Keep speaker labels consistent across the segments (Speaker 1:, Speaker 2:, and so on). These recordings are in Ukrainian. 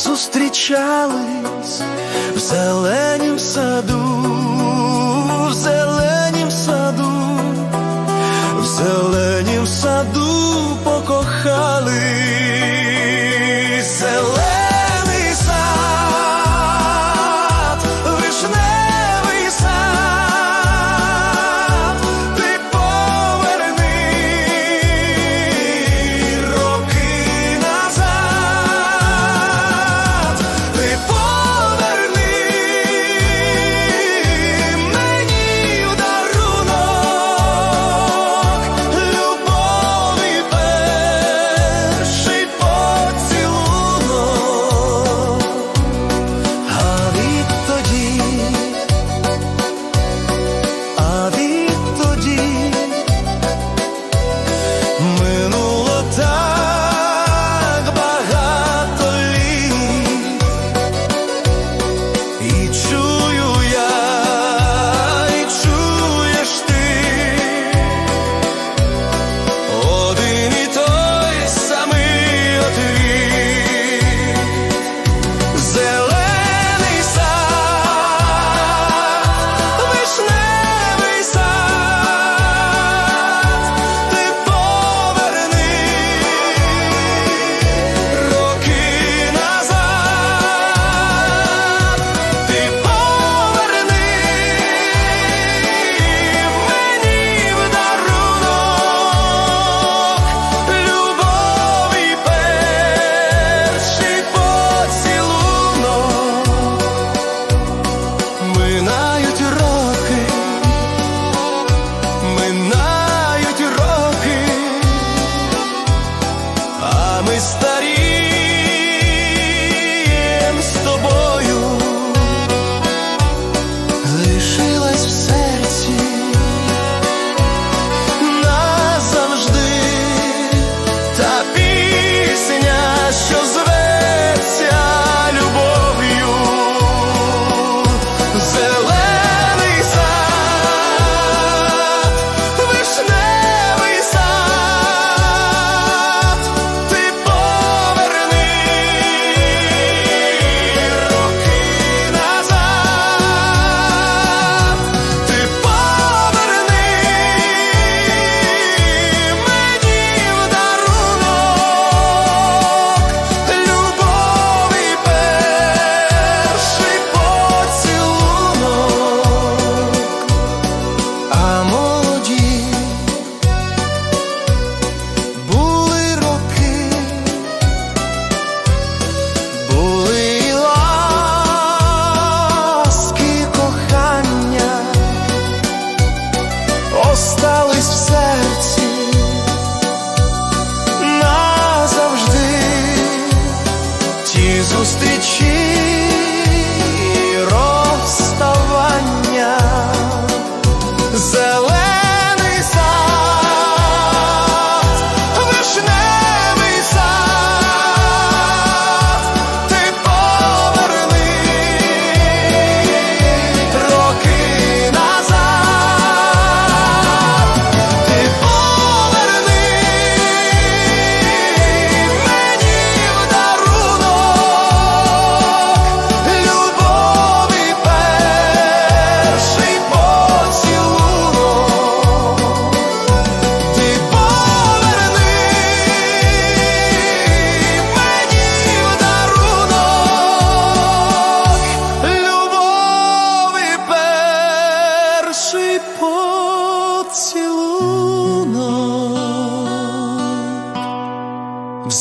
Speaker 1: зустрічались в зеленім саду. в зеленім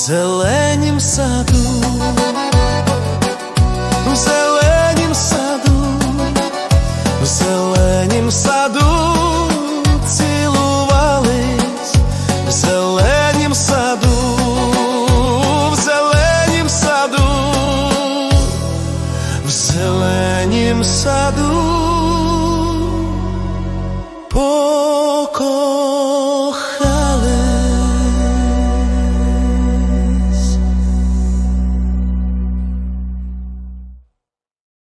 Speaker 1: зеленім саду, в зеленім саду, в зеленім саду цілувались, в зеленім саду, в зеленім саду, в зеленім саду.